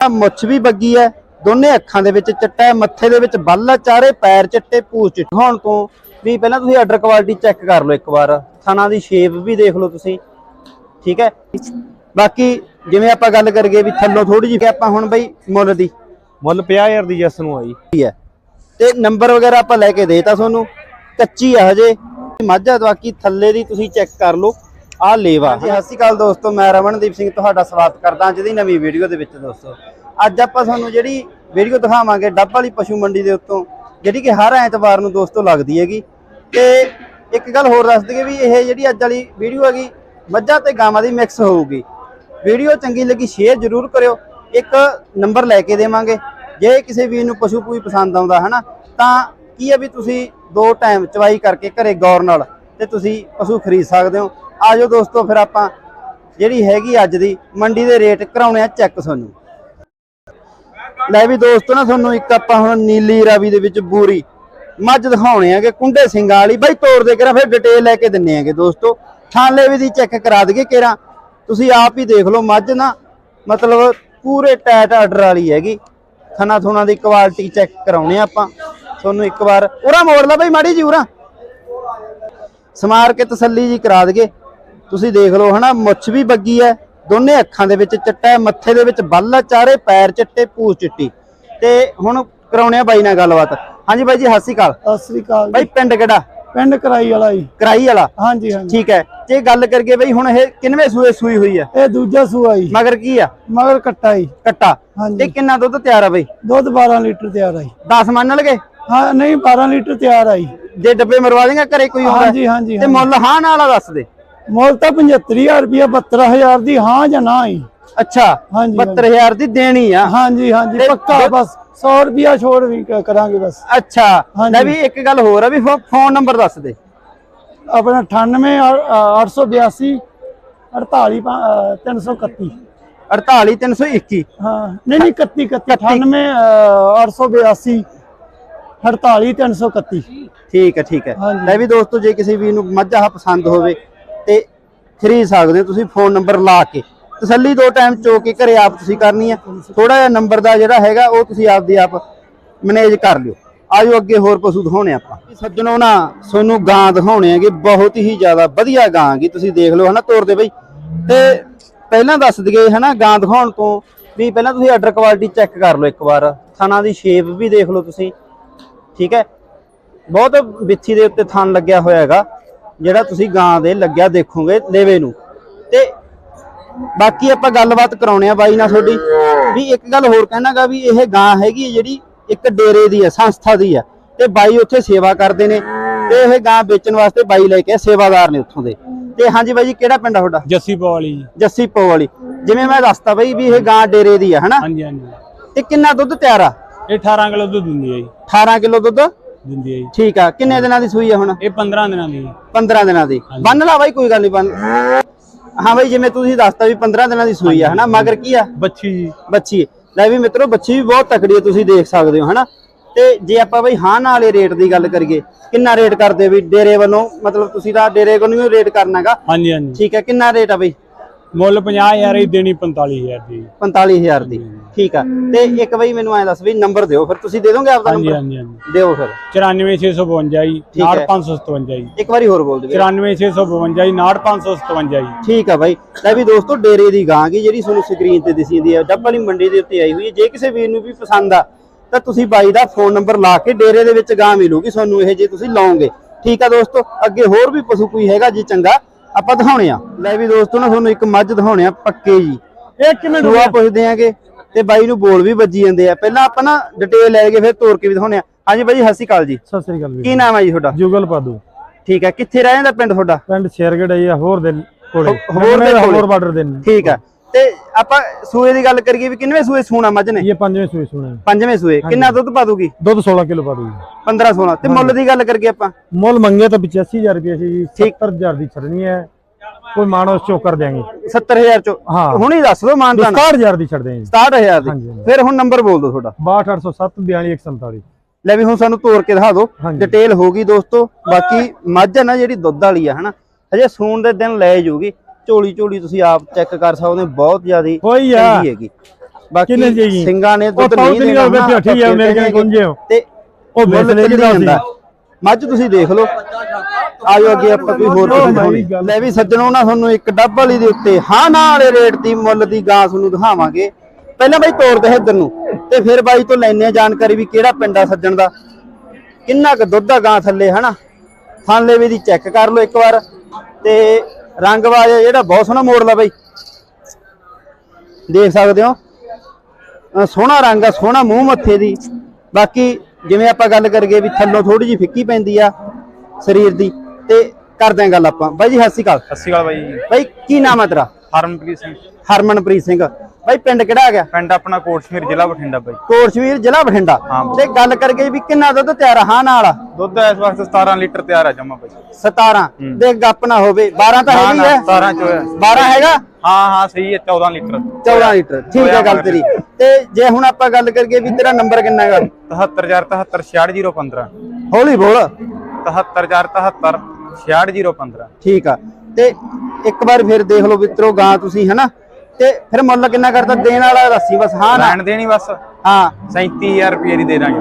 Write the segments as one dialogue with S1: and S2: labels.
S1: ਮੁੱਛ ਵੀ ਬੱਗੀ ਹੈ ਦੋਨੇ ਅੱਖਾਂ ਦੇ ਵਿੱਚ ਚਿੱਟਾ ਮੱਥੇ ਦੇ ਵਿੱਚ ਬੱਲ ਚਾਰੇ ਪੈਰ ਚਿੱਟੇ ਪੂਛ ਚਿੱਟੇ। ਹੋਣ ਤੋਂ ਵੀ ਪਹਿਲਾਂ ਤੁਸੀਂ ਆਰਡਰ ਕੁਆਲਿਟੀ ਚੈੱਕ ਕਰ ਲਓ ਇੱਕ ਵਾਰ। ਥਣਾ ਦੀ ਸ਼ੇਪ ਵੀ ਦੇਖ ਲਓ ਤੁਸੀਂ। ਠੀਕ ਹੈ ਬਾਕੀ ਜਿਵੇਂ ਆਪਾਂ ਗੱਲ ਕਰੀਏ ਵੀ ਥੱਲੋਂ ਥੋੜੀ ਜਿਹੀ ਆਪਾਂ ਹੁਣ ਬਈ ਮੁੱਲ ਦੀ।
S2: ਮੁੱਲ 50000 ਦੀ ਜੈਸ ਨੂੰ ਆਈ
S1: ਕੀ ਹੈ ਤੇ ਨੰਬਰ ਵਗੈਰਾ ਆਪਾਂ ਲੈ ਕੇ ਦੇਤਾ ਤੁਹਾਨੂੰ। ਕੱਚੀ ਆ ਹਜੇ। ਮਾਝਾ ਬਾਕੀ ਥੱਲੇ ਦੀ ਤੁਸੀਂ ਚੈੱਕ ਕਰ ਲਓ। ਆਹ ਲੇਵਾ। ਜੀ ਸਤਿ ਸ਼੍ਰੀ ਅਕਾਲ ਦੋਸਤੋ, ਮੈਂ ਰਮਨਦੀਪ ਸਿੰਘ ਤੁਹਾਡਾ ਸਵਾਗਤ ਕਰਦਾ ਅੱਜ ਦੀ ਨਵੀਂ ਵੀਡੀਓ ਦੇ ਵਿੱਚ ਦੋਸਤੋ। ਅੱਜ ਆਪਾਂ ਤੁਹਾਨੂੰ ਜਿਹੜੀ ਵੀਡੀਓ ਦਿਖਾਵਾਂਗੇ, ਡੱਬ ਵਾਲੀ ਪਸ਼ੂ ਮੰਡੀ ਦੇ ਉੱਤੋਂ, ਜਿਹੜੀ ਕਿ ਹਰ ਐਤਵਾਰ ਨੂੰ ਦੋਸਤੋ ਲੱਗਦੀ ਹੈਗੀ। ਤੇ ਇੱਕ ਗੱਲ ਹੋਰ ਦੱਸ ਦਈਏ ਵੀ ਇਹ ਜਿਹੜੀ ਅੱਜ ਵਾਲੀ ਵੀਡੀਓ ਹੈਗੀ, ਮੱਝਾਂ ਤੇ ਗਾਵਾਂ ਦੀ ਮਿਕਸ ਹੋਊਗੀ। ਵੀਡੀਓ ਚੰਗੀ ਲੱਗੀ ਸ਼ੇਅਰ ਜ਼ਰੂਰ ਕਰਿਓ। ਇੱਕ ਨੰਬਰ ਲੈ ਕੇ ਦੇਵਾਂਗੇ। ਜੇ ਕਿਸੇ ਵੀਰ ਨੂੰ ਪਸ਼ੂ ਪੂਈ ਪਸੰਦ ਆਉਂਦਾ, ਹਨਾ, ਤਾਂ ਕੀ ਹੈ ਵੀ ਤੁਸੀਂ ਦੋ ਟਾਈਮ ਚਵਾਈ ਕਰਕੇ ਘਰੇ ਗੌਰ ਨਾਲ ਤੇ ਤੁਸੀਂ ਪਸ਼ੂ ਖਰੀਦ ਸਕਦੇ ਹੋ। ਆਜੋ ਦੋਸਤੋ ਫਿਰ ਆਪਾਂ ਜਿਹੜੀ ਹੈਗੀ ਅੱਜ ਦੀ ਮੰਡੀ ਦੇ ਰੇਟ ਕਰਾਉਣੇ ਆ ਚੈੱਕ ਤੁਹਾਨੂੰ। ਲੈ ਵੀ ਦੋਸਤੋ ਨਾ ਤੁਹਾਨੂੰ ਇੱਕ ਆਪਾਂ ਹੁਣ ਨੀਲੀ ਰਾਵੀ ਦੇ ਵਿੱਚ ਬੂਰੀ ਮੱਝ ਦਿਖਾਉਣੇ ਆਗੇ, ਕੁੰਡੇ ਸਿੰਘਾਂ ਵਾਲੀ। ਬਾਈ ਤੋੜ ਦੇ ਕਰਾਂ, ਫਿਰ ਡਿਟੇਲ ਲੈ ਕੇ ਦਿੰਨੇ ਆਗੇ ਦੋਸਤੋ। ਥਾਲੇ ਵੀ ਦੀ ਚੈੱਕ ਕਰਾ ਦਈਏ ਕੇਰਾ। ਤੁਸੀਂ ਆਪ ਹੀ ਦੇਖ ਲਓ ਮੱਝ ਨਾ, ਮਤਲਬ ਪੂਰੇ ਟਾਈਟ ਆਰਡਰ ਵਾਲੀ ਹੈਗੀ। ਥਣਾ ਥੁਣਾ ਦੀ ਕੁਆਲਿਟੀ ਚੈੱਕ ਕਰਾਉਣੇ ਆਪਾਂ। ਤੁਹਾਨੂੰ ਇੱਕ ਵਾਰ, ਉਰਾ ਮੋੜ ਲਾ ਬਾਈ ਮਾੜੀ ਜੀ ਉਰਾ। ਸਮਾਰ ਕੇ ਤਸੱਲੀ ਜੀ ਕਰਾ ਦਈਏ। ਤੁਸੀਂ ਦੇਖ ਲਓ ਹਨਾ ਮੁੱਛ ਵੀ ਬੱਗੀ ਹੈ ਦੋਨੇ ਅੱਖਾਂ ਦੇ ਵਿੱਚ ਚਿੱਟਾ ਮੱਥੇ ਦੇ ਵਿੱਚ ਬੱਲ ਚਾਰੇ ਪੈਰ ਚਿੱਟੇ ਪੂਛ ਚਿੱਟੀ। ਤੇ ਹੁਣ ਕਰਾਉਣੇ ਆ ਬਾਈ ਨਾਲ ਗੱਲਬਾਤ। ਹਾਂਜੀ ਬਾਈ ਜੀ ਸਤਿ ਸ਼੍ਰੀ ਅਕਾਲ।
S3: ਸਤਿ ਸ੍ਰੀ ਅਕਾਲ
S1: ਬਾਈ ਪਿੰਡ ਕਿਹੜਾ?
S3: ਪਿੰਡ ਕਰਾਈ ਵਾਲਾ ਜੀ।
S1: ਕਰਾਈ ਵਾਲਾ?
S3: ਹਾਂਜੀ ਹਾਂਜੀ।
S1: ਠੀਕ ਹੈ ਜੇ ਗੱਲ ਕਰੀਏ ਬਈ ਹੁਣ ਇਹ ਕਿੰਨਵੇਂ ਸੂਏ ਸੂਈ ਹੋਈ ਹੈ
S3: ਇਹ ਦੂਜਾ ਸੂਆ ਜੀ।
S1: ਮਗਰ ਕੀ ਆ?
S3: ਮਗਰ ਕੱਟਾ ਜੀ।
S1: ਕੱਟਾ। ਤੇ ਕਿੰਨਾ ਦੁੱਧ ਤਿਆਰ ਆ ਬਈ?
S3: ਦੁੱਧ 12 ਲੀਟਰ ਤਿਆਰ ਆ ਜੀ।
S1: 10 ਮੰਨ ਲਗੇ?
S3: ਹਾਂ ਨਹੀਂ 12 ਲੀਟਰ ਤਿਆਰ ਆ ਜੀ।
S1: ਜੇ ਡੱਬੇ ਮਰਵਾ ਦੇਗਾ ਘਰੇ ਕੋਈ ਆਉਂਦਾ
S3: ਹਾਂਜੀ ਹਾਂਜੀ
S1: ਤੇ ਮੁੱਲ ਹਾਂ ਨਾਲ ਦੱਸ ਦੇ।
S3: ਮੁੱਲ ਤਾਂ 75000 ਰੁਪਇਆ 72000 ਦੀ ਹਾਂ ਜਾਂ ਨਾ ਹੀ।
S1: ਅੱਛਾ
S3: ਹਾਂਜੀ
S1: 72000 ਦੀ ਦੇਣੀ ਆ।
S3: ਹਾਂਜੀ ਹਾਂਜੀ ਪੱਕਾ ਬਸ 100 ਰੁਪਇਆ ਛੋੜ ਵੀ ਕਰਾਂਗੇ ਬਸ।
S1: ਅੱਛਾ। ਲੈ ਵੀ ਇੱਕ ਗੱਲ ਹੋਰ ਆ ਵੀ ਫੋਨ ਨੰਬਰ ਦੱਸ ਦੇ।
S3: ਆਪਣਾ 98 882 48 331
S1: 48321
S3: ਹਾਂ ਨਹੀਂ ਨਹੀਂ 31 31 98 882 48 331
S1: ਠੀਕ ਹੈ ਠੀਕ ਹੈ। ਲੈ ਵੀ ਦੋਸਤੋ ਜੇ ਕਿਸੇ ਵੀਰ ਨੂੰ ਮੱਝ ਪਸੰਦ ਹੋਵੇ ਤੇ ਖਰੀਦ ਸਕਦੇ ਹੋ ਤੁਸੀਂ ਫੋਨ ਨੰਬਰ ਲਾ ਕੇ। ਤਸੱਲੀ ਦੋ ਟਾਈਮ ਚੋ ਕੇ ਘਰੇ ਆਪ ਤੁਸੀਂ ਕਰਨੀ ਹੈ ਥੋੜਾ ਜਿਹਾ ਨੰਬਰ ਦਾ ਜਿਹੜਾ ਹੈਗਾ, ਉਹ ਤੁਸੀਂ ਆਪਦੀ ਆਪ ਮੈਨੇਜ ਕਰ ਲਿਓ। ਆਜੋ ਅੱਗੇ ਹੋਰ ਪਸ਼ੂ ਦਿਖਾਉਣੇ ਆਪਾਂ। ਸੱਜਣੋ ਨਾ, ਤੁਹਾਨੂੰ ਗਾਂ ਦਿਖਾਉਣੇ ਹੈਗੇ, ਬਹੁਤ ਹੀ ਜ਼ਿਆਦਾ ਵਧੀਆ ਗਾਂ ਹੈਗੀ, ਤੁਸੀਂ ਦੇਖ ਲਓ ਹਨਾ ਤੋਰ ਦੇ ਬਈ। ਤੇ ਪਹਿਲਾਂ ਦੱਸ ਦਈਏ ਹਨਾ, ਗਾਂ ਦਿਖਾਉਣ ਤੋਂ ਵੀ ਪਹਿਲਾਂ ਤੁਸੀਂ ਆਰਡਰ ਕੁਆਲਿਟੀ ਚੈੱਕ ਕਰ ਲਓ ਇੱਕ ਵਾਰ। ਥਾਣਾ ਦੀ ਸ਼ੇਪ ਵੀ ਦੇਖ ਲਓ ਤੁਸੀਂ। ਠੀਕ ਹੈ? ਬਹੁਤ ਵਿੱਥੀ ਦੇ ਉੱਤੇ ਥਣ ਲੱਗਿਆ ਹੋਇਆ ਹੈਗਾ। ਜਿਹੜਾ ਤੁਸੀਂ ਗਾਂ ਦੇ ਲੱਗਿਆ ਦੇਖੋਗੇ ਲੇਵੇ ਨੂੰ। ਤੇ ਬਾਕੀ ਆਪਾਂ ਗੱਲਬਾਤ ਕਰਾਉਣੇ ਆ ਬਾਈ ਨਾਲ ਤੁਹਾਡੀ। ਵੀ ਇੱਕ ਗੱਲ ਹੋਰ ਕਹਿਣਾਗਾ ਵੀ ਇਹ ਗਾਂ ਹੈਗੀ ਜਿਹੜੀ ਇੱਕ ਡੇਰੇ ਦੀ ਹੈ ਸੰਸਥਾ ਦੀ ਹੈ। ਤੇ ਬਾਈ ਉੱਥੇ ਸੇਵਾ ਕਰਦੇ ਨੇ। ਤੇ ਇਹ ਗਾਂ ਵੇਚਣ ਵਾਸਤੇ ਬਾਈ ਲੈ ਕੇ ਸੇਵਾਦਾਰ ਨੇ ਉੱਥੋਂ ਦੇ। ਤੇ ਹਾਂਜੀ ਬਾਈ ਜੀ ਕਿਹੜਾ ਪਿੰਡ ਆ ਤੁਹਾਡਾ?
S2: ਜੱਸੀ ਪਵਾਲੀ ਜੀ।
S1: ਜੱਸੀ ਪੋ ਵਾਲੀ ਜਿਵੇਂ ਮੈਂ ਦੱਸਤਾ ਬਾਈ ਵੀ ਇਹ ਗਾਂ ਡੇਰੇ ਦੀ ਹੈ ਹਨਾ?
S2: ਹਾਂਜੀ ਹਾਂਜੀ।
S1: ਤੇ ਕਿੰਨਾ ਦੁੱਧ ਤਿਆਰ ਆ?
S2: ਇਹ 18 ਕਿਲੋ ਦੁੱਧ ਦਿੰਦੀ ਹੈ ਜੀ।
S1: 18 ਕਿਲੋ ਦੁੱਧ।
S2: ਦਿੰਦੀ ਹੈ ਜੀ।
S1: ਠੀਕ ਆ ਕਿੰਨੇ ਦਿਨਾਂ ਦੀ ਸੂਈ ਆ ਹੁਣ?
S2: ਇਹ 15 ਦਿਨਾਂ ਦੀ ਜੀ।
S1: 15 ਦਿਨਾਂ ਦੀ। ਬੰਨ ਲਾ ਬਾਈ ਕੋਈ ਗੱਲ ਨਹੀਂ ਬੰਨ। ਹਾਂ ਬਾਈ ਜਿਵੇਂ ਤੁਸੀਂ ਦੱਸਤਾ ਵੀ 15 ਦਿਨਾਂ ਦੀ ਸੂਈ ਆ ਹਨਾ? ਮਗਰ ਕੀ ਆ?
S2: ਬੱਚੀ ਜੀ।
S1: ਬੱਚੀ। ਲੈ ਵੀ ਮਿੱਤਰੋ ਬੱਚੀ ਵੀ ਬਹੁਤ ਤਕੜੀ ਹੈ ਤੁਸੀਂ ਦੇਖ ਸਕਦੇ ਹੋ ਹਨਾ? ਤੇ ਜੇ ਆਪਾਂ ਬਈ ਹਾਂ ਨਾਲੇ ਰੇਟ ਦੀ ਗੱਲ ਕਰੀਏ ਕਿੰਨਾ ਰੇਟ ਕਰਦੇ ਵੀ ਡੇਰੇ ਵੱਲੋਂ? ਮਤਲਬ ਤੁਸੀਂ ਤਾਂ ਡੇਰੇ ਕੋਲੋਂ ਹੀ ਰੇਟ ਕਰਨਾਗਾ
S2: ਹਾਂਜੀ ਹਾਂਜੀ।
S1: ਠੀਕ ਹੈ ਕਿੰਨਾ ਰੇਟ ਆ ਬਈ?
S2: ਮੁੱਲ 50000 ਹੀ ਦੇਣੀ 45000 ਦੀ।
S1: 45000 ਦੀ। ਠੀਕ ਆ। ਤੇ ਇੱਕ ਬਈ ਮੈਨੂੰ ਐ ਦੱਸ ਵੀ ਨੰਬਰ ਦਿਓ ਫਿਰ। ਤੁਸੀਂ ਦੇ ਦੋਗੇ ਆਪਦਾ
S2: ਹਾਂਜੀ
S1: ਨੰਬਰ?
S2: ਹਾਂਜੀ ਹਾਂਜੀ।
S1: ਦਿਓ ਫਿਰ।
S2: 94652 ਜੀ
S1: ਠੀਕ ਹੈ।
S2: 9557 ਜੀ।
S1: ਇੱਕ ਵਾਰੀ ਹੋਰ ਬੋਲ ਦਿਓ।
S2: 94652 ਜੀ 9557 ਜੀ।
S1: ਠੀਕ ਆ ਬਾਈ। ਲੈ ਵੀ ਦੋਸਤੋ ਡੇਰੇ ਦੀ ਗਾਂ ਗੀ ਜਿਹੜੀ ਤੁਹਾਨੂੰ ਸਕਰੀਨ ਤੇ ਦਿਸੀ ਜਾਂਦੀ ਹੈ ਡੱਬ ਵਾਲੀ ਮੰਡੀ ਦੇ ਉੱਤੇ ਆਈ ਹੋਈ ਹੈ ਜੇ ਕਿਸੇ ਵੀਰ ਨੂੰ ਵੀ ਪਸੰਦ ਆ ਤਾਂ ਤੁਸੀਂ ਬਾਈ ਦਾ ਫੋਨ ਨੰਬਰ ਲਾ ਕੇ ਡੇਰੇ ਦੇ ਵਿੱਚ ਗਾਂ ਮਿਲੂਗੀ ਤੁਹਾਨੂੰ। ਇਹ ਜੇ ਤੁਸੀਂ ਲਾਓਗੇ। ਠੀਕ ਆ ਦੋਸਤੋ। ਅੱਗੇ ਹੋਰ ਵੀ ਪਸ਼ੂ ਕੋਈ ਹੈਗਾ ਜੀ ਚੰਗਾ ਆਪਾਂ ਦਿਖਾਉਣੇ ਆ। ਲੈ ਵੀ ਦੋਸਤੋ ਨਾ ਤੁਹਾਨੂੰ ਇੱਕ ਮੱਝ ਦਿਖਾਉਣੇ ਆ ਪੱਕੇ ਜੀ।
S3: ਇਹ ਕਿਵੇਂ
S1: ਸੂਆ ਪੁੱਛਦੇ ਆਂਗੇ ਤੇ ਬਾਈ ਨੂੰ ਬੋਲ ਵੀ ਵੱਜੀ ਜਾਂਦੇ ਆ। ਪਹਿਲਾਂ ਆਪਾਂ ਨਾ ਡਿਟੇਲ ਲੈ ਕੇ ਫਿਰ ਤੋਰ ਕੇ ਵੀ ਦਿਖਾਉਣੇ ਆ। ਹਾਂਜੀ ਬਾਈ ਜੀ ਸਤਿ ਸ਼੍ਰੀ ਅਕਾਲ ਜੀ।
S3: ਸਤਿ ਸ੍ਰੀ ਅਕਾਲ
S1: ਕੀ ਨਾਮ ਹੈ ਜੀ ਤੁਹਾਡਾ?
S3: ਜੁਗਲ ਪਾਦੂ।
S1: ਠੀਕ ਹੈ ਕਿੱਥੇ ਰਹਿ ਜਾਂਦਾ ਪਿੰਡ ਤੁਹਾਡਾ?
S3: ਪਿੰਡ ਸ਼ੇਰਗੜ ਹੈ ਹੋਰ ਦੇ ਕੋਲੇ।
S1: ਹੋ- ਹੋਰ ਦੇ।
S3: ਹੋਰ ਬਾਰਡਰ ਦੇ
S1: ਠੀਕ ਆ। ਤੇ ਆਪਾਂ ਸੂਏ ਦੀ ਗੱਲ ਕਰੀਏ ਵੀ ਕਿੰਨਵੇਂ ਸੂਏ ਸੂਣਾ ਮੱਝ ਨੇ?
S3: ਇਹ ਪੰਜਵੇਂ ਸੂਏ ਸੁਣੇ
S1: ਪੰਜਵੇਂ ਸੂਏ। ਕਿੰਨਾ ਦੁੱਧ ਪਾ ਦੂਗੀ?
S3: ਦੁੱਧ 16 ਕਿਲੋ ਪਾ ਦੂ
S1: 15 16 ਤੇ ਮੁੱਲ ਦੀ ਗੱਲ ਕਰੀਏ ਆਪਾਂ।
S3: ਮੁੱਲ ਮੰਗੇ ਤਾਂ 85000 ਰੁਪਏ ਸੀ ਜੀ
S1: ਠੀਕ।
S3: 70000 ਦੀ ਛੱਡਣੀ ਹੈ। ਕੋਈ ਮਾਣੋ ਚੋ ਕਰ ਦਿਆਂਗੇ।
S1: 70000 ਚੋਂ। ਹੁਣ ਹੀ ਦੱਸ ਦਿਓ ਮਾਨਦਾਨ
S3: 60000 ਦੀ ਛੱਡ
S4: ਹਾਂਜੀ,
S1: 67000 ਦੀ। ਫਿਰ ਹੁਣ ਨੰਬਰ ਬੋਲ ਦਿਓ ਤੁਹਾਡਾ।
S3: 62807 42147
S1: ਲੈ ਵੀ ਹੁਣ ਸਾਨੂੰ ਤੋੜ ਕੇ ਦਿਖਾ ਦਿਓ। ਡਿਟੇਲ ਹੋ ਗਈ ਦੋਸਤੋ। ਬਾਕੀ ਮੱਝ ਨਾ ਜਿਹੜੀ ਦੁੱਧ ਵਾਲੀ ਆ ਹਨਾ? ਹਜੇ ਸੂਣ ਦੇ ਦਿਨ ਲੈ ਜੂਗੀ। ਝੋਲੀ ਝੋਲੀ ਤੁਸੀਂ ਆਪ ਚੈੱਕ ਕਰ ਸਕਦੇ ਹੋ ਬਹੁਤ ਜ਼ਿਆਦੀ
S3: ਹੋਈ ਆ।
S1: ਹੈਗੀ। ਬਾਕੀ? ਸਿੰਘਾਂ ਨੇ ਦੁੱਧ ਨਹੀਂ ਦੇਣਾ
S3: ਹੋ।
S1: ਤੇ
S3: ਉਹ ਵੇਚਣੇ
S1: ਜਾਂਦਾ ਮੱਝ ਤੁਸੀਂ ਦੇਖ ਲਓ। ਆਜੋ ਅੱਗੇ ਆਪਾਂ ਕੋਈ ਹੋਰ ਦਿਖਾਉਣੇ। ਲੈ ਵੀ ਸੱਜਣੋ ਨਾ ਤੁਹਾਨੂੰ ਇੱਕ ਡੱਬ ਵਾਲੀ ਦੇ ਉੱਤੇ ਹਾਂ ਨਾ ਵਾਲੇ ਰੇਟ ਦੀ ਮੁੱਲ ਦੀ ਗਾਂ ਤੁਹਾਨੂੰ ਦਿਖਾਵਾਂਗੇ। ਪਹਿਲਾਂ ਬਾਈ ਤੋਰ ਦੇ ਇੱਧਰ ਨੂੰ ਤੇ ਫਿਰ ਬਾਈ ਤੋਂ ਲੈਣੇ ਆ ਜਾਣਕਾਰੀ ਵੀ ਕਿਹੜਾ ਪਿੰਡ ਆ ਸੱਜਣ ਦਾ। ਕਿੰਨਾ ਕੁ ਦੁੱਧ ਆ ਗਾਂ ਥੱਲੇ ਹਨਾ? ਥਾਂਲੇ ਵੀ ਦੀ ਚੈੱਕ ਕਰ ਲਓ ਇੱਕ ਵਾਰ। ਤੇ ਰੰਗ ਬਾਜ ਜਿਹੜਾ ਬਹੁਤ ਸੋਹਣਾ ਮੋੜ ਲਾ ਬਾਈ। ਦੇਖ ਸਕਦੇ ਹੋ। ਸੋਹਣਾ ਰੰਗ ਆ ਸੋਹਣਾ ਮੂੰਹ ਮੱਥੇ ਦੀ। ਬਾਕੀ ਜਿਵੇਂ ਆਪਾਂ ਗੱਲ ਕਰਗੇ ਵੀ ਥੱਲੋਂ ਥੋੜੀ ਜਿਹੀ ਫਿੱਕੀ ਪੈਂਦੀ ਆ ਸਰੀਰ ਦੀ ਤੇ ਕਰਦੇ ਆਂ ਗੱਲ ਆਪਾਂ। ਬਾਈ ਜੀ ਸਤਿ ਸ਼੍ਰੀ ਅਕਾਲ।
S4: ਸਤਿ ਸ਼੍ਰੀ ਅਕਾਲ ਬਾਈ ਜੀ।
S1: ਬਾਈ ਕੀ ਨਾਮ ਹੈ ਤੇਰਾ?
S4: ਹਰਮਨਪ੍ਰੀਤ ਸਿੰਘ।
S1: ਹਰਮਨਪ੍ਰੀਤ ਸਿੰਘ। ਬਾਈ ਪਿੰਡ ਕਿਹੜਾ ਆ ਗਿਆ
S4: ਪਿੰਡ ਆਪਣਾ ਕੋਟਸ਼ਮੀਰ ਜ਼ਿਲ੍ਹਾ ਬਠਿੰਡਾ ਬਾਈ।
S1: ਕੋਟਸ਼ਵੀਰ ਜ਼ਿਲ੍ਹਾ ਬਠਿੰਡਾ। ਤੇ ਗੱਲ ਕਰਗੇ ਵੀ ਕਿੰਨਾ ਦੁੱਧ ਤਿਆਰ ਆ ਹਾਂ ਨਾਲ?
S4: ਦੁੱਧ ਇਸ ਵਕਤ 17 ਲੀਟਰ ਤਿਆਰ ਆ ਜਮਾ ਬਾਈ।
S1: 17 ਦੇ ਗੱਪ ਨਾ ਹੋਵੇ 12 ਤਾਂ ਹੈਗੀ ਹੈ
S4: 17 ਚ ਹੋਇਆ।
S1: 12 ਹੈਗਾ?
S4: ਹਾਂ ਹਾਂ ਸਹੀ ਹੈ 14 ਲੀਟਰ।
S1: 14 ਲੀਟਰ। ਠੀਕ ਹੈ ਗੱਲ ਤੇਰੀ। ਤੇ ਜੇ ਹੁਣ ਆਪਾਂ ਗੱਲ ਕਰਗੇ ਵੀ ਤੇਰਾ ਨੰਬਰ ਕਿੰਨਾ ਹੈਗਾ?
S4: 77073 66015
S1: ਹੌਲੀ ਬੋਲ।
S4: 77073 66015
S1: ਠੀਕ ਆ। ਤੇ ਇੱਕ ਵਾਰ ਫਿਰ ਦੇਖ ਲਓ ਮਿੱਤਰੋ ਗਾਂ ਤੁਸੀਂ ਹਨਾ? ਤੇ ਫਿਰ ਮੁੱਲ ਕਿੰਨਾ ਕਰਦਾ ਦੇਣ ਵਾਲਾ ਦੱਸੀ ਬਸ ਹਾਂ ਨਾ।
S4: ਲੈਣ ਦੇਣੀ ਬਸ।
S1: ਹਾਂ।
S4: 37000 ਰੁਪਏ ਦੀ ਦੇ ਦਾਂਗੇ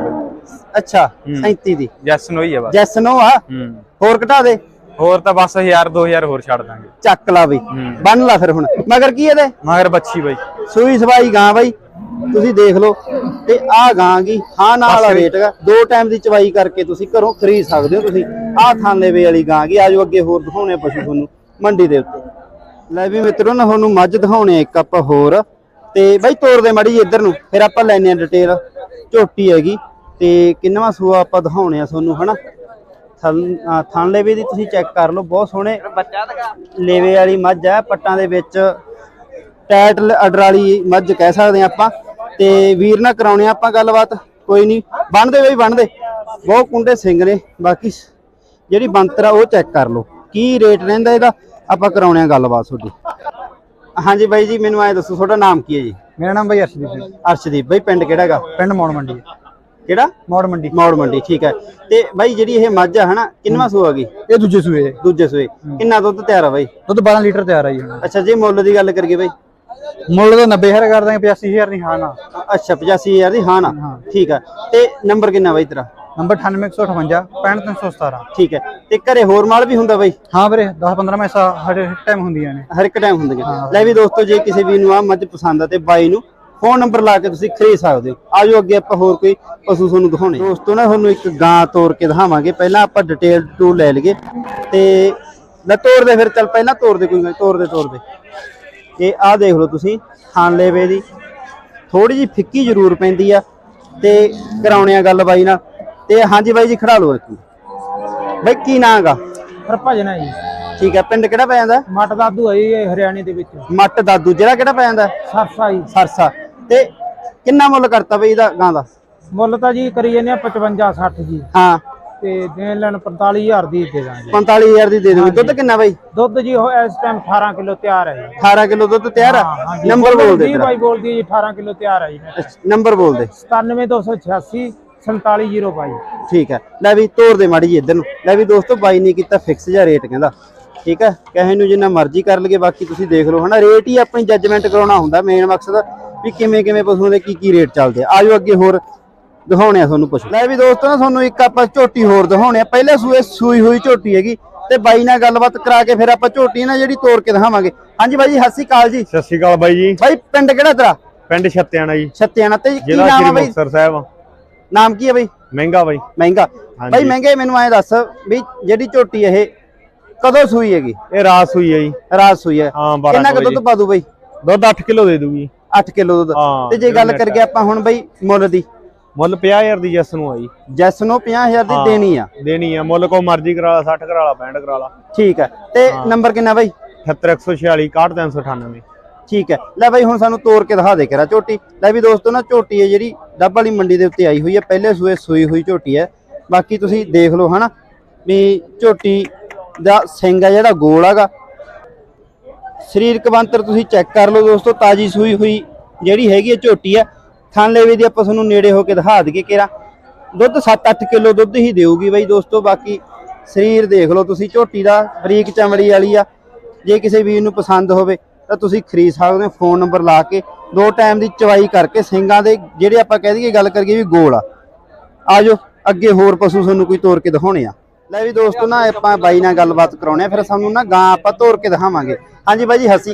S1: ਅੱਛਾ 37 ਦੀ।
S4: ਜੈਸਨ ਹੋਈ ਹੈ ਬਸ।
S1: ਜੈਸ ਨੋ ਆ?
S4: ਹੂੰ।
S1: ਹੋਰ ਘਟਾ ਦੇ।
S4: ਹੋਰ ਤਾਂ ਬਸ 1000 2000 ਹੋਰ ਛੱਡ ਦਾਂਗੇ।
S1: ਚੱਕ ਲਾ ਬਈ।
S4: ਹੂੰ।
S1: ਬੰਨ ਲਾ ਫਿਰ ਹੁਣ। ਮਗਰ ਕੀ ਇਹਦੇ?
S4: ਮਗਰ ਬੱਚੀ ਬਾਈ।
S1: ਸੂਈ ਸਵਾਈ ਗਾਂ ਬਾਈ। ਤੁਸੀਂ ਦੇਖ ਲਓ। ਤੇ ਆਹ ਗਾਂ ਗੀ ਹਾਂ ਨਾਲ ਵਾਲਾ ਰੇਟ ਹੈਗਾ। ਦੋ ਟਾਈਮ ਦੀ ਚਵਾਈ ਕਰਕੇ ਤੁਸੀਂ ਘਰੋਂ ਖਰੀਦ ਸਕਦੇ ਹੋ ਤੁਸੀਂ। ਆਹ ਥਾਂਲੇ ਵੇ ਵਾਲੀ ਗਾਂ ਗੀ ਆਜੋ ਅੱਗੇ ਹੋਰ ਦਿਖਾਉਣੇ ਆ ਪਸ਼ੂ ਤੁਹਾਨੂੰ। ਮੰਡੀ ਦੇ ਉੱਤੇ। ਲੈ ਵੀ ਮਿੱਤਰੋ, ਨਾ ਤੁਹਾਨੂੰ ਮੱਝ ਦਿਖਾਉਣੇ ਆ ਇੱਕ ਆਪਾਂ ਹੋਰ। ਤੇ ਬਾਈ ਤੋਰ ਦੇ ਮੜੀ ਇੱਧਰ ਨੂੰ, ਫਿਰ ਆਪਾਂ ਲੈਣੇ ਆ ਡਿਟੇਲ ਝੋਟੀ ਹੈਗੀ, ਤੇ ਕਿੰਨਵਾਂ ਸੂਆ ਆਪਾਂ ਦਿਖਾਉਣੇ ਆ ਤੁਹਾਨੂੰ, ਹਨਾ? ਥਣ- ਲੇਵੇ ਦੀ ਤੁਸੀਂ ਚੈੱਕ ਕਰ ਲਓ, ਬਹੁਤ ਸੋਹਣੇ ਲੇਵੇ ਵਾਲੀ ਮੱਝ ਹੈ ਪੱਟਾਂ ਦੇ ਵਿੱਚ ਟੈਟ ਅਡਰ ਵਾਲੀ ਮੱਝ ਕਹਿ ਸਕਦੇ ਆ ਆਪਾਂ। ਤੇ ਵੀਰ ਨਾਲ ਕਰਾਉਣੇ ਆ ਆਪਾਂ ਗੱਲਬਾਤ, ਕੋਈ ਨਹੀਂ। ਬਣਦੇ ਬਈ, ਬਣਦੇ। ਬਹੁਤ ਕੁੰਡੇ ਸਿੰਘ ਨੇ, ਬਾਕੀ ਜਿਹੜੀ ਬੰਤਰ ਆ ਉਹ ਚੈੱਕ ਕਰ ਲਓ। ਕੀ ਰੇਟ ਰਹਿੰਦਾ ਇਹਦਾ? ਆਪਾਂ ਕਰਾਉਣੇ ਆ ਗੱਲਬਾਤ ਤੁਹਾਡੀ। ਹਾਂਜੀ ਬਾਈ ਜੀ ਮੈਨੂੰ ਐ ਦੱਸੋ ਤੁਹਾਡਾ ਨਾਮ ਕੀ ਹੈ ਜੀ?
S3: ਮੇਰਾ ਨਾਮ ਭਾਈ ਅਰਸ਼ਦੀਪ ਸਿੰਘ
S1: ਅਰਸ਼ਦੀਪ ਬਾਈ ਪਿੰਡ ਕਿਹੜਾ ਹੈਗਾ?
S3: ਪਿੰਡ ਮੌੜ ਮੰਡੀ।
S1: ਕਿਹੜਾ?
S3: ਮੌੜ ਮੰਡੀ।
S1: ਮੌੜ ਮੰਡੀ ਠੀਕ ਹੈ। ਤੇ ਬਾਈ ਜਿਹੜੀ ਇਹ ਮੱਝ ਆ ਹਨਾ ਕਿੰਨਵਾਂ ਸੂਆ ਗਈ
S3: ਇਹ ਦੂਜੇ ਸੂਏ
S1: ਦੂਜੇ ਸੂਏ। ਕਿੰਨਾ ਦੁੱਧ ਤਿਆਰ ਆ ਬਾਈ?
S3: ਦੁੱਧ 12 ਲੀਟਰ ਤਿਆਰ ਆ ਜੀ ਹੁਣ।
S1: ਅੱਛਾ ਜੇ ਮੁੱਲ ਦੀ ਗੱਲ ਕਰੀਏ ਬਾਈ।
S3: ਮੁੱਲ ਦਾ 90000 ਕਰ ਦਾਂਗੇ 85000 ਦੀ ਹਾਂ ਨਾ।
S1: ਅੱਛਾ 85000 ਦੀ ਹਾਂ ਨਾ। ਠੀਕ ਹੈ ਤੇ ਨੰਬਰ ਕਿੰਨਾ ਬਾਈ ਤੇਰਾ?
S3: ਨੰਬਰ 98158 65317
S1: ਠੀਕ ਹੈ। ਤੇ ਘਰੇ ਹੋਰ ਮਾਲ ਵੀ ਹੁੰਦਾ ਬਾਈ?
S3: ਹਾਂ ਵੀਰੇ 10 15 ਮੈਸਾ ਹਰ ਟਾਈਮ ਹੁੰਦੀਆਂ ਨੇ।
S1: ਹਰ ਇੱਕ ਟਾਈਮ ਹੁੰਦੀਆਂ। ਲੈ ਵੀ ਦੋਸਤੋ ਜੇ ਕਿਸੇ ਵੀ ਨੂੰ ਆ ਮੱਝ ਪਸੰਦ ਆ ਤੇ ਬਾਈ ਨੂੰ ਫੋਨ ਨੰਬਰ ਲਾ ਕੇ ਤੁਸੀਂ ਖਰੀਦ ਸਕਦੇ ਹੋ। ਆਜੋ ਅੱਗੇ ਆਪਾਂ ਹੋਰ ਕੋਈ ਪਸ਼ੂ ਤੁਹਾਨੂੰ ਦਿਖਾਉਣੇ। ਦੋਸਤੋ ਨਾ ਤੁਹਾਨੂੰ ਇੱਕ ਗਾਂ ਤੋਰ ਕੇ ਦਿਖਾਵਾਂਗੇ। ਪਹਿਲਾਂ ਆਪਾਂ ਡਿਟੇਲ ਟੂ ਲੈ ਲਈਏ ਤੇ ਲੈ ਤੋਰ ਦੇ ਫਿਰ ਚੱਲ ਪਹਿਲਾਂ ਤੋਰ ਦੇ ਕੋਈ ਤੋਰ ਦੇ ਤੋਰ ਦੇ। ਇਹ ਆਹ ਦੇਖ ਲਓ ਤੁਸੀਂ ਖਾਨ ਲੇਵੇ ਦੀ। ਥੋੜੀ ਜੀ ਫਿੱਕੀ ਜ਼ਰੂਰ ਪੈਂਦੀ ਆ ਤੇ ਕਰਾਉਣੇ ਆ ਗੱਲ ਬਾਈ ਨਾਲ। ਤੇ ਹਾਂਜੀ ਬਾਈ ਜੀ ਖੜਾ ਲਓ ਇੱਕ। ਬਾਈ ਕੀ ਨਾਂ ਗਾ?
S3: ਹਰਭਜਨ ਹੈ ਜੀ।
S1: ਠੀਕ ਹੈ ਪਿੰਡ ਕਿਹੜਾ ਪੈ ਜਾਂਦਾ?
S3: ਮੱਟ ਦਾਦੂ ਹੈ ਜੀ ਇਹ ਹਰਿਆਣੇ ਦੇ ਵਿੱਚ।
S1: ਮੱਟ ਦਾਦੂ ਜਿਹੜਾ ਕਿਹੜਾ ਪੈ ਜਾਂਦਾ?
S3: ਸਰਸਾ ਜੀ।
S1: ਸਰਸਾ। ਤੇ ਕਿੰਨਾ ਮੁੱਲ ਕਰਤਾ ਬਈ ਇਹਦਾ ਗਾਂ ਦਾ?
S3: ਮੁੱਲ ਤਾਂ ਜੀ ਕਰੀ ਜਾਂਦੇ ਆ 55 60 ਜੀ।
S1: ਹਾਂ।
S3: ਤੇ ਦੇਣ ਲੈਣ 45000 ਦੀ ਦੇ ਦਾਂਗੇ।
S1: 45000 ਦੀ ਦੇ ਦੇਵਾਂਗੇ ਦੁੱਧ ਕਿੰਨਾ ਬਾਈ?
S3: ਦੁੱਧ ਜੀ ਉਹ ਇਸ ਟਾਈਮ 18 ਕਿਲੋ ਤਿਆਰ ਹੈ ਜੀ।
S1: 18 ਕਿਲੋ ਦੁੱਧ ਤਿਆਰ
S3: ਹਾਂਜੀ।
S1: ਨੰਬਰ ਬੋਲ ਦੇ
S3: ਜੀ ਬਾਈ ਬੋਲਦੀ ਹੈ ਜੀ 18 ਕਿਲੋ ਤਿਆਰ ਹੈ ਜੀ।
S1: ਨੰਬਰ ਬੋਲ ਦੇ।
S3: 97286 47022
S1: ਠੀਕ ਹੈ। ਲੈ ਵੀ ਤੋਰ ਦੇ ਮਾੜੀ ਜੀ ਇੱਧਰ ਨੂੰ। ਲੈ ਵੀ ਦੋਸਤੋ ਬਾਈ ਨੇ ਕੀਤਾ ਫਿਕਸ ਜਿਹਾ ਰੇਟ ਕਹਿੰਦਾ। ਠੀਕ ਹੈ। ਕਹੇ ਨੂੰ ਜਿੰਨਾ ਮਰਜ਼ੀ ਕਰ ਲਈਏ ਬਾਕੀ ਤੁਸੀਂ ਦੇਖ ਲਓ ਹਨਾ। ਰੇਟ ਹੀ ਆਪਣੀ ਜੱਜਮੈਂਟ ਕਰਾਉਣਾ ਹੁੰਦਾ ਮੇਨ ਮਕਸਦ ਵੀ ਕਿਵੇਂ ਕਿਵੇਂ ਪਸ਼ੂਆਂ ਦੇ ਕੀ ਕੀ ਰੇਟ ਚੱਲਦੇ ਆ। ਆਜੋ ਅੱਗੇ ਹੋਰ ਦਿਖਾਉਣੇ ਆ ਤੁਹਾਨੂੰ ਪਸ਼ੂ ਲੈ ਵੀ ਦੋਸਤੋ ਨਾ ਤੁਹਾਨੂੰ ਇੱਕ ਆਪਾਂ ਝੋਟੀ ਹੋਰ ਦਿਖਾਉਣੇ ਆ। ਪਹਿਲੇ ਸੂਏ ਸੂਈ ਹੋਈ ਝੋਟੀ ਹੈਗੀ ਤੇ ਬਾਈ ਨਾਲ ਗੱਲਬਾਤ ਕਰਾ ਕੇ ਫਿਰ ਆਪਾਂ ਝੋਟੀ ਨਾ ਜਿਹੜੀ ਤੋੜ ਕੇ ਦਿਖਾਵਾਂਗੇ। ਹਾਂਜੀ ਬਾਈ ਜੀ ਸਤਿ ਸ਼੍ਰੀ ਅਕਾਲ ਜੀ।
S4: ਸਤਿ ਸ਼੍ਰੀ ਅਕਾਲ ਬਾਈ ਜੀ।
S1: ਬਾਈ ਪਿੰਡ ਕਿਹੜਾ ਤੇਰਾ?
S4: ਪਿੰਡ ਛੱਤਿਆਣਾ ਜੀ।
S1: ਛੱਤਿਆਣਾ ਤੇ ਕੀ ਨਾਮ ਆ ਬਾਈ?
S4: ਮੁਕਤਸਰ ਸਾਹਿਬ।
S1: ਨਾਮ ਕੀ ਹੈ ਬਾਈ?
S4: ਮਹਿੰਗਾ ਬਾਈ।
S1: ਮਹਿੰਗਾ।
S4: ਹਾਂਜੀ।
S1: ਬਾਈ ਮਹਿੰਗੇ ਮੈਨੂੰ ਐਂ ਦੱਸ ਵੀ ਜਿਹੜੀ ਝੋਟੀ ਇਹ ਕਦੋਂ ਸੂਈ ਹੈਗੀ?
S4: ਇਹ ਰਾਸ ਹੋਈ ਹੈ ਜੀ।
S1: ਰਾਤ ਸੂਈ ਹੈ।
S4: ਹਾਂ 12
S1: ਕਿੰਨਾ ਕੁ ਦੁੱਧ ਪਾ ਦੂ ਬਾਈ?
S4: ਦੁੱਧ 8 ਕਿਲੋ ਦੇ ਦੂਗੀ।
S1: 8 ਕਿਲੋ ਦੁੱਧ।
S4: ਹਾਂ,
S1: ਤੇ ਜੇ ਗੱਲ
S4: ਕਿਲੋਮੀਟਰ।
S1: ਕਰਕੇ ਆਪਾਂ ਹੁਣ ਬਾਈ ਮੁੱਲ ਦੀ।
S4: ਮੁੱਲ 50000 ਦੀ ਜੈਸ ਨੂੰ ਆਈ
S1: ਜੈਸ ਨੂੰ 50000 ਦੀ ਦੇਣੀ ਆ।
S4: ਦੇਣੀ ਆ। ਮੁੱਲ ਕੋ ਮਰਜ਼ੀ ਕਰਾ ਲਾ 60 ਕਰਾ ਲਾ 65 ਕਰਾ ਲਾ।
S1: ਠੀਕ ਹੈ। ਤੇ ਨੰਬਰ ਕਿੰਨਾ ਬਾਈ?
S4: 78146 61398
S1: ਠੀਕ ਹੈ। ਲੈ ਬਾਈ ਹੁਣ ਸਾਨੂੰ ਤੋੜ ਕੇ ਦਿਖਾ ਦੇ ਕਰਾ ਝੋਟੀ। ਲੈ ਵੀ ਦੋਸਤੋ ਨਾ ਝੋਟੀ ਹੈ ਜਿਹੜੀ ਡੱਬ ਵਾਲੀ ਮੰਡੀ ਦੇ ਉੱਤੇ ਆਈ ਹੋਈ ਹੈ। ਪਹਿਲੇ ਸੂਏ ਸੂਈ ਹੋਈ ਝੋਟੀ ਹੈ। ਬਾਕੀ ਤੁਸੀਂ ਦੇਖ ਲਓ ਹਨਾ ਵੀ ਝੋਟੀ ਦਾ ਸਿੰਘ ਹੈ ਜਿਹੜਾ ਗੋਲ ਹੈਗਾ। ਸਰੀਰਕ ਬੰਤਰ ਤੁਸੀਂ ਚੈੱਕ ਕਰ ਲਓ ਦੋਸਤੋ, ਤਾਜੀ ਸੂਈ ਹੋਈ ਜਿਹੜੀ ਹੈਗੀ ਹੈ ਝੋਟੀ ਹੈ। ਥਣ ਲੇਵੇ ਦੀ ਆਪਾਂ ਤੁਹਾਨੂੰ ਨੇੜੇ ਹੋ ਕੇ ਦਿਖਾ ਦਈਏ ਕਿਰਾ ਦੁੱਧ 7-8 ਕਿਲੋ ਦੁੱਧ ਹੀ ਦੇਊਗੀ ਬਾਈ ਦੋਸਤੋ। ਬਾਕੀ ਸਰੀਰ ਦੇਖ ਲਓ ਤੁਸੀਂ, ਝੋਟੀ ਦਾ ਬਰੀਕ ਚਮੜੀ ਵਾਲੀ ਆ। ਜੇ ਕਿਸੇ ਵੀਰ ਨੂੰ ਪਸੰਦ ਹੋਵੇ ਤਾਂ ਤੁਸੀਂ ਖਰੀਦ ਸਕਦੇ ਹੋ ਫੋਨ ਨੰਬਰ ਲਾ ਕੇ ਦੋ ਟਾਈਮ ਦੀ ਚਵਾਈ ਕਰਕੇ ਸਿੰਘਾਂ ਦੇ ਜਿਹੜੇ ਆਪਾਂ ਕਹਿ ਦਈਏ ਗੱਲ ਕਰੀਏ ਵੀ ਗੋਲ ਆ। ਆਜੋ ਅੱਗੇ ਹੋਰ ਪਸ਼ੂ ਤੁਹਾਨੂੰ ਕੋਈ ਤੋਰ ਕੇ ਦਿਖਾਉਣੇ ਆ। ਲੈ ਵੀ ਦੋਸਤੋ ਨਾ ਆਪਾਂ ਬਾਈ ਨਾਲ ਗੱਲਬਾਤ ਕਰਾਉਣੇ ਆ ਫਿਰ ਸਾਨੂੰ ਨਾ ਗਾਂ ਆਪਾਂ ਤੋਰ ਕੇ ਦਿਖਾਵਾਂਗੇ। ਹਾਂਜੀ ਬਾਈ ਜੀ
S5: ਸਤਿ ਸ੍ਰੀ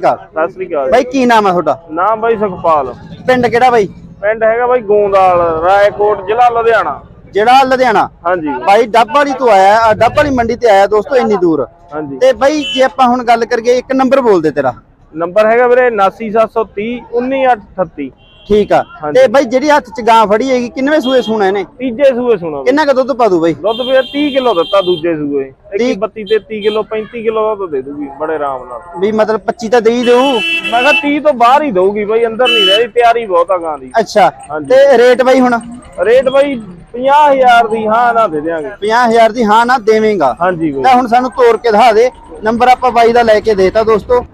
S5: ਅਕਾਲ।
S1: ਬਾਈ ਕੀ ਨਾਮ ਆ ਤੁਹਾਡਾ?
S5: ਨਾਮ ਬਾਈ ਸੁਖਪਾਲ।
S1: ਪਿੰਡ ਕਿਹੜਾ ਬਾਈ?
S5: ਪਿੰਡ ਹੈਗਾ ਬਾਈ ਗੋਂਦਾਲ ਰਾਏਕੋਟ ਜ਼ਿਲ੍ਹਾ ਲੁਧਿਆਣਾ।
S1: ਜਿਹੜਾ ਲੁਧਿਆਣਾ?
S5: ਹਾਂਜੀ।
S1: ਬਾਈ ਡੱਬ ਵਾਲੀ ਤੋਂ ਆਇਆ ਆ ਡੱਬ ਵਾਲੀ ਮੰਡੀ ਤੇ ਆਇਆ ਦੋਸਤੋ ਇੰਨੀ ਦੂਰ।
S5: ਹਾਂਜੀ।
S1: ਤੇ ਬਾਈ ਜੇ ਆਪਾਂ ਹੁਣ ਗੱਲ ਕਰੀਏ ਇੱਕ ਨੰਬਰ ਬੋਲ ਦੇ ਤੇਰਾ।
S5: ਨੰਬਰ ਹੈਗਾ ਵੀਰੇ 79730 19838
S1: ਠੀਕ ਆ। ਤੇ ਬਾਈ ਜਿਹੜੀ ਹੱਥ 'ਚ ਗਾਂ ਫੜੀ ਹੈਗੀ ਕਿੰਨਵੇਂ ਸੂਏ ਸੁਣਾ ਇਹਨੇ?
S5: ਤੀਜੇ ਸੂਏ ਸੁਣੋ।
S1: ਕਿੰਨਾ ਕ ਦੁੱਧ ਪਾ ਦੂ ਬਾਈ?
S5: ਦੁੱਧ ਵੀਰੇ 30 ਕਿਲੋ ਦਿੱਤਾ ਦੂਜੇ ਸੂਏ।
S1: ਤੀਹ-
S5: 31 32 33 ਕਿਲੋ 35 ਕਿਲੋ ਦਾ ਦੁੱਧ ਦੇ ਦੂਗੀ ਬੜੇ ਆਰਾਮ ਨਾਲ।
S1: ਵੀ ਮਤਲਬ 25 ਤਾਂ ਦੇ ਹੀ ਦੇਊ?
S5: ਮੈਂ ਕਿਹਾ 30 ਤੋਂ ਬਾਹਰ ਹੀ ਦਊਗੀ ਬਾਈ ਅੰਦਰ ਨਹੀਂ ਰਹੀ ਤਿਆਰੀ ਬਹੁਤ ਆ ਗਾਂ ਦੀ।
S1: ਅੱਛਾ। ਤੇ ਰੇਟ ਬਾਈ ਹੁਣ?
S5: ਰੇਟ ਬਾਈ 50000 ਦੀ ਹਾਂ ਨਾ ਦੇ ਦਿਆਂਗੇ।
S1: 50000 ਦੀ ਹਾਂ ਨਾ ਦੇਵੇਂਗਾ।
S5: ਹਾਂਜੀ ਬਾਈ।
S1: ਤਾਂ ਹੁਣ ਸਾਨੂੰ ਤੋੜ ਕੇ ਦਿਖਾ ਦੇ ਨੰਬਰ ਆਪਾਂ ਬਾਈ ਦਾ ਲੈ ਕੇ ਦੇਤਾ ਦੋਸਤੋ।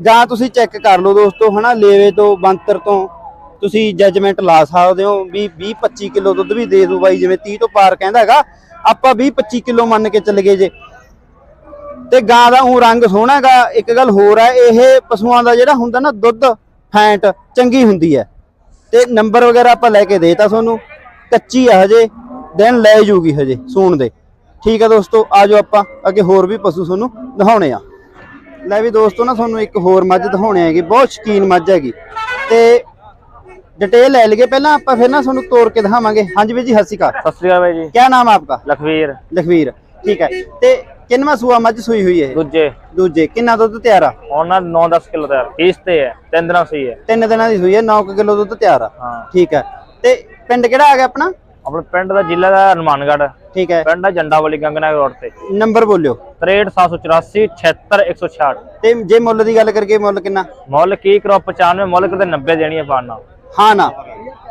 S1: ਜਾਂ ਤੁਸੀਂ ਚੈੱਕ ਕਰ ਲਓ ਦੋਸਤੋ, ਹਨਾ, ਲੇਵੇ ਤੋਂ, ਬੰਤਰ ਤੋਂ, ਤੁਸੀਂ ਜੱਜਮੈਂਟ ਲਾ ਸਕਦੇ ਹੋ ਵੀ 20 25 ਕਿਲੋ ਦੁੱਧ ਵੀ ਦੇ ਦੂ ਬਾਈ, ਜਿਵੇਂ 30 ਤੋਂ ਪਾਰ ਕਹਿੰਦਾ ਹੈਗਾ, ਆਪਾਂ 20 25 ਕਿਲੋ ਮੰਨ ਕੇ ਚੱਲ ਗਏ ਜੇ। ਤੇ ਗਾਂ ਦਾ ਉਹ ਰੰਗ ਸੋਹਣਾ ਹੈਗਾ, ਇੱਕ ਗੱਲ ਹੋਰ ਹੈ, ਇਹ ਪਸ਼ੂਆਂ ਦਾ ਜਿਹੜਾ ਹੁੰਦਾ ਨਾ ਦੁੱਧ, ਫੈਂਟ, ਚੰਗੀ ਹੁੰਦੀ ਹੈ। ਤੇ ਨੰਬਰ ਵਗੈਰਾ ਆਪਾਂ ਲੈ ਕੇ ਦੇਤਾ ਤੁਹਾਨੂੰ, ਕੱਚੀ ਆ ਹਜੇ ਦਿਨ ਲੈ ਜੂਗੀ ਹਜੇ, ਸੂਣ ਦੇ। ਠੀਕ ਆ ਦੋਸਤੋ ਆਜੋ ਆਪਾਂ, ਅੱਗੇ ਹੋਰ ਵੀ ਪਸ਼ੂ ਤੁਹਾਨੂੰ ਦਿਖਾਉਣੇ ਆ। ਲੈ ਵੀ ਦੋਸਤੋ ਨਾ ਤੁਹਾਨੂੰ ਇੱਕ ਹੋਰ ਮੱਝ ਦਿਖਾਉਣੇ ਹੈਗੀ ਬਹੁਤ ਸ਼ਕੀਨ ਮੱਝ ਹੈਗੀ। ਤੇ ਡਿਟੇਲ ਲੈ ਲਈਏ ਪਹਿਲਾਂ ਆਪਾਂ ਫਿਰ ਨਾ ਤੁਹਾਨੂੰ ਤੋੜ ਕੇ ਦਿਖਾਵਾਂਗੇ। ਹਾਂਜੀ ਵੀਰ ਜੀ ਸਤਿ ਸ਼੍ਰੀ
S5: ਸਤਿ ਸ਼੍ਰੀ ਅਕਾਲ ਬਾਈ ਜੀ।
S1: ਕੀ ਨਾਮ ਆਪਕਾ?
S5: ਲਖਵੀਰ।
S1: ਲਖਵੀਰ ਠੀਕ ਹੈ। ਤੇ ਕਿੰਨਵਾਂ ਸੂਆ ਮੱਝ ਸੂਈ ਹੋਈ ਹੈ
S5: ਦੂਜੇ।
S1: ਦੂਜੇ ਕਿੰਨਾ ਦੁੱਧ ਤਿਆਰ ਆ?
S5: ਉਹਨਾਂ 9-10 ਕਿਲੋ ਤਿਆਰ। ਫੀਸ ਤੇ ਹੈ ਤਿੰਨ ਦਿਨਾਂ ਸਹੀ ਹੈ।
S1: ਤਿੰਨ ਦਿਨਾਂ ਦੀ ਸੂਈ ਹੈ 9 ਕਿਲੋ ਦੁੱਧ ਤਿਆਰ ਆ।
S5: ਹਾਂ।
S1: ਠੀਕ ਹੈ। ਤੇ ਪਿੰਡ ਕਿਹੜਾ ਆ ਗਿਆ ਆਪਣਾ?
S5: ਆਪਣੇ ਪਿੰਡ ਦਾ ਜ਼ਿਲ੍ਹਾ ਦਾ ਹਨੂਮਾਨਗੜ੍ਹ।
S1: ਠੀਕ ਹੈ।
S5: ਪਿੰਡ ਦਾ ਜੰਡਾ ਵਾਲੀ ਰੋਡ ਤੇ।
S1: ਨੰਬਰ ਬੋਲਿਓ।
S5: 63784 76166
S1: ਤੇ ਜੇ ਮੁੱਲ ਦੀ ਗੱਲ ਕਰੀਏ ਮੁੱਲ ਕਿੰਨਾ?
S5: ਮੁੱਲ ਕੀ ਕਰੋ 95 ਮੁੱਲ ਕਿਤੇ 90 ਦੇਣੀ ਹੈ ਪਾਣਾ
S1: ਹਾਂ ਨਾ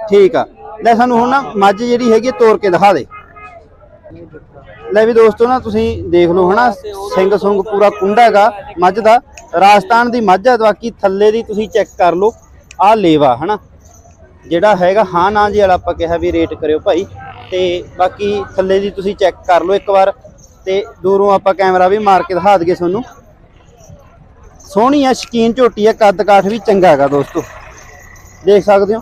S1: ਠੀਕ ਆ। ਲੈ ਸਾਨੂੰ ਹੁਣ ਨਾ ਮੱਝ ਜਿਹੜੀ ਹੈਗੀ ਹੈ ਤੋੜ ਕੇ ਦਿਖਾ ਦੇ। ਲੈ ਵੀ ਦੋਸਤੋ ਨਾ ਤੁਸੀਂ ਦੇਖ ਲਓ ਹਨਾ ਸਿੰਘ ਸੁੰਗ ਪੂਰਾ ਕੁੰਡਾ ਹੈਗਾ ਮੱਝ ਦਾ। ਰਾਜਸਥਾਨ ਦੀ ਮੱਝ ਹੈ ਬਾਕੀ ਥੱਲੇ ਦੀ ਤੁਸੀਂ ਚੈੱਕ ਕਰ ਲਓ ਆਹ ਲੇਵਾ ਹਨਾ। ਜਿਹੜਾ ਹੈਗਾ ਹਾਂ ਨਾ ਜੀ ਵਾਲਾ ਆਪਾਂ ਕਿਹਾ ਵੀ ਰੇਟ ਕਰਿਓ ਭਾਈ। ਤੇ ਬਾਕੀ ਥੱਲੇ ਦੀ ਤੁਸੀਂ ਚੈੱਕ ਕਰ ਲਓ ਇੱਕ ਵਾਰ। ਤੇ ਦੂਰੋਂ ਆਪਾਂ ਕੈਮਰਾ ਵੀ ਮਾਰ ਕੇ ਦਿਖਾ ਦਈਏ ਤੁਹਾਨੂੰ। ਸੋਹਣੀ ਆ, ਸ਼ਕੀਨ ਝੋਟੀ ਆ ਕੱਦ ਕਾਠ ਵੀ ਚੰਗਾ ਹੈਗਾ ਦੋਸਤੋ। ਦੇਖ ਸਕਦੇ ਹੋ?